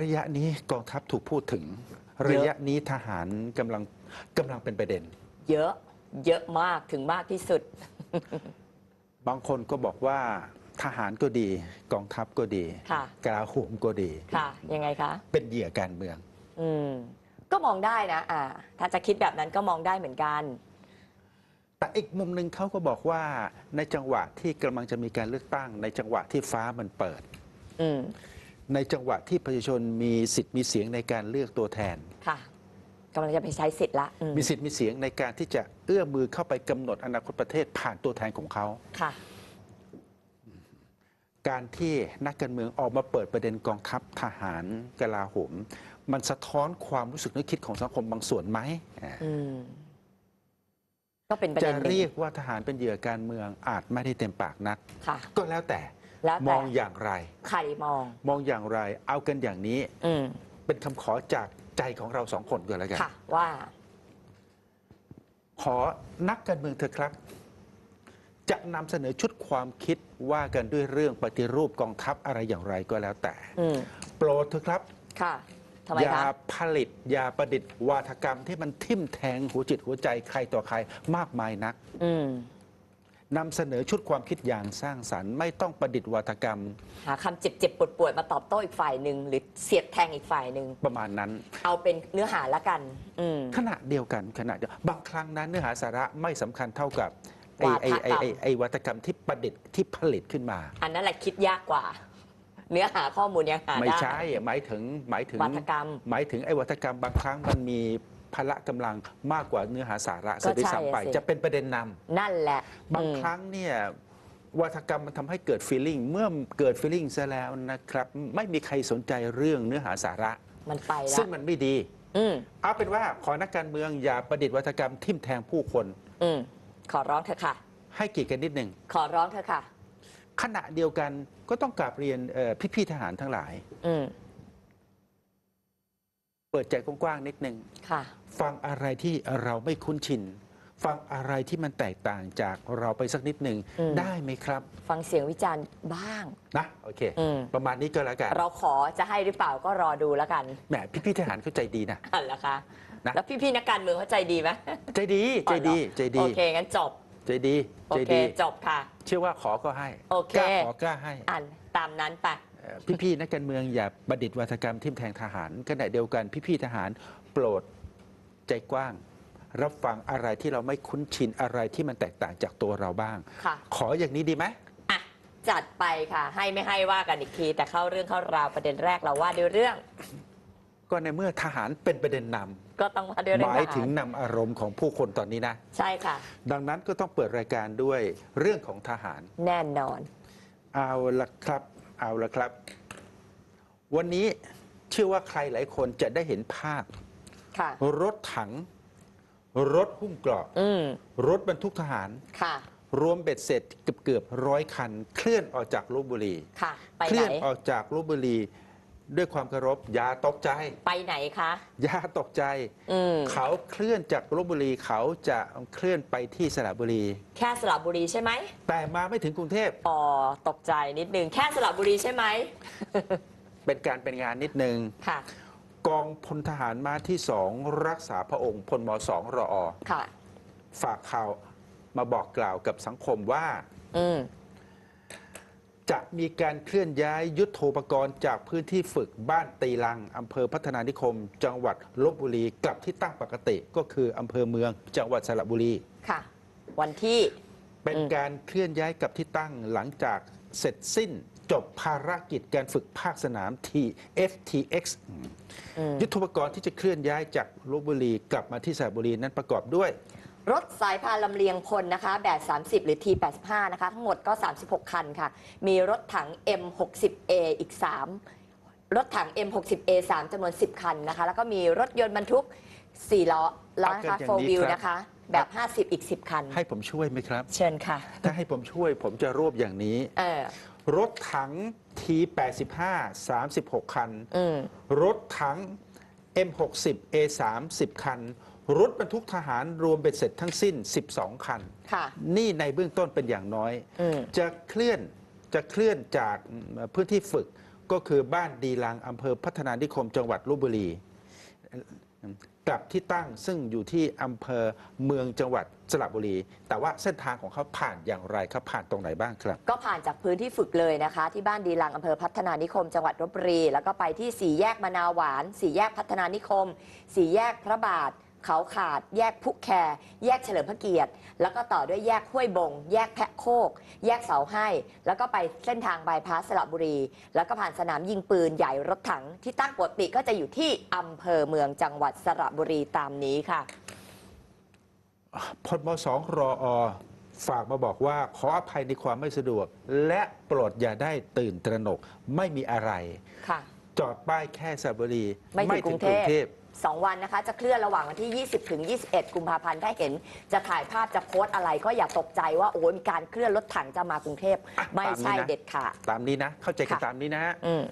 ระยะนี้กองทัพถูกพูดถึง ระยะนี้ทหารกำลังกำลังเป็นประเด็น เยอะเยอะมากถึงมากที่สุด บางคนก็บอกว่าทหารก็ดี กองทัพก็ดีค่ะกลาโหมก็ดีค่ะยังไงคะ เป็นเหยื่อการเมือง อืมก็มองได้นะอ่าถ้าจะคิดแบบนั้นก็มองได้เหมือนกัน แต่อีกมุมหนึ่งเขาก็บอกว่าในจังหวะที่กำลังจะมีการเลือกตั้ง ในจังหวะที่ฟ้ามันเปิด อืม ในจังหวะที่ประชาชนมีสิทธิ์มีเสียงในการเลือกตัวแทน ค่ะกำลังจะไปใช้สิทธิ์ละอืมมีสิทธิ์มีเสียงในการที่จะเอื้อมือเข้าไปกำหนดอนาคตประเทศผ่านตัวแทนของเขา ค่ะ การที่นักการเมืองออกมาเปิดประเด็นกองทัพทหารกลาโหม มันสะท้อนความรู้สึกนึกคิดของสังคมบางส่วนไหมอ่าอืม ก็เป็นประจะเด็นหนึ่งเรียกว่าทหารเป็นเหยื่อการเมืองอาจไม่ได้เต็มปากนัก ค่ะ ก็แล้วแต่ แล้วมแต่องอย่างไร ใครมอง มองอย่างไร เอากันอย่างนี้ อืมเป็นคำขอจากใจของเราสองคนก็แล้วกัน ค่ะ ว่า ขอนักการเมืองเถอะครับ จะนำเสนอชุดความคิดว่ากันด้วยเรื่องปฏิรูปกองทัพอะไรอย่างไรก็แล้วแต่ อืมโปรดเถอะครับ ค่ะทำไมอย่าคะผลิตอย่าประดิษฐ์วาทกรรมที่มันทิ่มแทงหัวจิตหัวใจใครต่อใครมากมายนัก อืม นำเสนอชุดความคิดอย่างสร้างสรรค์ไม่ต้องประดิษฐ์วาทกรรม หาคำเจ็บเจ็บปวดปวดๆมาตอบโต้อีกฝ่ายหนึ่งหรือเสียดแทงอีกฝ่ายหนึ่งประมาณนั้น เอาเป็นเนื้อหาละกัน อืม ขณะเดียวกันขณะเดียวบางครั้งนั้นเนื้อหาสาระไม่สำคัญเท่ากับไอ้วาทไอ้กรรมไอ้ไอ้ไอ้วัตกรรมที่ประดิษฐ์ที่ผลิตขึ้นมา อันนั้นแหละคิดยากกว่า เนื้อหาข้อมูลยังหาไม่ได้ใช่หมายถึงหมายถึงวาทกรรม หมายถึงไอ้วัตกรรมบางครั้งมันมี พละกำลังมากกว่าเนื้อหาสาระก็ซะด้วยใช่ซ้ำไปอะสิจะเป็นประเด็นนำนั่นแหละ บางอืมครั้งเนี่ยวัฒกรรมมันทำให้เกิด feeling เมื่อเกิด feeling ซะแล้วนะครับ ไม่มีใครสนใจเรื่องเนื้อหาสาระ มันไปแล้ซึ่วงมันไม่ดีอืมเอาเป็นว่าขอนักการเมืองอย่าประดิษฐ์วัฒกรรมทิ่มแทงผู้คนอืมขอร้องเถอะค่ะ ให้เกียรติกันนิดหนึ่งขอร้องเถอะค่ะ ขณะเดียวกันก็ต้องกราบเรียนเอ่อพี่ๆทหารทั้งหลายอืม เปิดใจกว้างๆนิดหนึ่งค่ะฟังอะไรที่เราไม่คุ้นชิน ฟังอะไรที่มันแตกต่างจากเราไปสักนิดหนึ่งอืมได้ไหมครับ ฟังเสียงวิจารณ์บ้างนะโอเคอืมประมาณนี้ก็แล้วกัน เราขอจะให้หรือเปล่าก็รอดูแล้วกันแหมพี่ๆทหารเข้าใจดีนะอันละคะนะแล้วพี่ๆนักการเมืองเขาใจดีไหมใจดีใจดีใจดีโอเคงั้นจบใจดีโอใจเคดีจบค่ะ เชื่อว่าขอก็ให้โอเคกล้าขอกล้าให้อ่านตามนั้นไปเอ่อ พี่ๆนักการเมืองอย่าประดิษฐ์วัฒกรรมทิ่มแทงทหารขณะเดียวกันพี่ๆทหารโปรดใจกว้าง รับฟังอะไรที่เราไม่คุ้นชินอะไรที่มันแตกต่างจากตัวเราบ้าง ค่ะ ขออย่างนี้ดีไหม อะ จัดไปค่ะ ให้ไม่ให้ว่ากันอีกที แต่เข้าเรื่องเข้าราวประเด็นแรกเราว่าด้วยเรื่อง ก็ในเมื่อทหารเป็นประเด็นนก็ต้องว่าด้วยำหเรื่องมายทหถึงารนำอารมณ์ของผู้คนตอนนี้นะ ใช่ค่ะ ดังนั้นก็ต้องเปิดรายการด้วยเรื่องของทหาร แน่นอน เอาละครับ เอาละครับ วันนี้เชื่อว่าใครหลายคนจะได้เห็นภาพ ค่ะ รถถัง รถหุ้มเกราะอืมรถบรรทุกทหาร ค่ะ รวมเบ็ดเสร็จเกือบเกือบร้อยคัน เคลื่อนออกจากลบบุรี ค่ะ ไปเคไหน ลื่อนออกจากลบบุรี ด้วยความเคารพอย่าตกใจ ไปไหนคะ อย่าตกใจ อืมเขาเคลื่อนจากลบบุรีเขาจะเคลื่อนไปที่สระบุรี แค่สระบุรีใช่ไหมแต่มาไม่ถึงกรุงเทพอ๋อตกใจนิดนึงแค่สระบุรีใช่ไหมเป็นการเป็นงานนิดนึง ค่ะ กองพลทหารมาที่สองรักษาพระองค์พลมสองรอค่ะ ฝากข่าวมาบอกกล่าวกับสังคมว่า อืม จะมีการเคลื่อนย้ายยุทโธปกรณ์จากพื้นที่ฝึกบ้านตีลังอำเภอพัฒนานิคม จังหวัดลบบุรีกลับที่ตั้งปกติก็คืออำเภอเมือง จังหวัดสระบุรี ค่ะ วันที่ เป็นอืมการเคลื่อนย้ายกลับที่ตั้งหลังจากเสร็จสิ้นจบภารกิจการฝึกภาคสนาม TFTX อืมยุทโธปกรณ์ที่จะเคลื่อนย้ายจากลบบุรีกลับมาที่สระบุรีนั้นประกอบด้วย รถสายพานลำเลียงพลนะคะแบบ 30 หรือ T85 นะคะ ทั้งหมดก็ 36 คันค่ะ มีรถถัง M60A อีก 3 รถถัง M60A 3จำนวน 10 คันนะคะ แล้วก็มีรถยนต์บรรทุก 4 ล้อแล้วนะคะเอากันอย่างนี้4 wheel ครับ นะคะ แบบ 50 อีก 10 คัน ให้ผมช่วยไหมครับ เชิญค่ะ ถ้าให้ผมช่วยผมจะรวบอย่างนี้ เออ รถถัง T85 36 คัน อืม รถถัง M60 A3 10คัน รถบรรทุกทหารรวมเบ็ดเสร็จทั้งสิ้น 12 คัน ค่ะ นี่ในเบื้องต้นเป็นอย่างน้อย อืม จะเคลื่อนจะเคลื่อนจากพื้นที่ฝึกก็คือบ้านดีลังอำเภอพัฒนานิคมจังหวัดลบบุรีกลับที่ตั้งซึ่งอยู่ที่อำเภอเมืองจังหวัดสระบุรี แต่ว่าเส้นทางของเขาผ่านอย่างไรครับผ่านตรงไหนบ้างครับ ก็ผ่านจากพื้นที่ฝึกเลยนะคะ ที่บ้านดีลังอำเภอพัฒนานิคม จังหวัดลบบุรี แล้วก็ไปที่สี่แยกมะนาวหวาน สี่แยกพัฒนานิคม สี่แยกพระบาท เขาขาด แยกพุแคแยกเฉลิมพระเกียรติ แล้วก็ต่อด้วยแยกห้วยบง แยกแพะโคก แยกเสาให้ แล้วก็ไปเส้นทางบายพาสสระบุรี แล้วก็ผ่านสนามยิงปืนใหญ่รถถังที่ตั้งปกติก็จะอยู่ที่อำเภอเมืองจังหวัดสระบุรีตามนี้ค่ะพมสองรออฝากมาบอกว่าขออภัยในความไม่สะดวก และโปรดอย่าได้ตื่นตระหนกไม่มีอะไรค่ะจอดป้ายแค่สระบุรี ไม่ถึงกรุงเทพ พสองวันนะคะ จะเคลื่อนระหว่างวันที่ 20 ถึง 21 กุมภาพันธ์ถ้าเห็นจะถ่ายภาพจะโพสต์อะไรก็อย่าตกใจว่าโอ้ยมีการเคลื่อนรถถังจะมากรุงเทพอะไม่ตามนี้ใช่นะเด็ดขาด ตามนี้นะ เข้าใจกันค่ะตามนี้นะฮะ อืม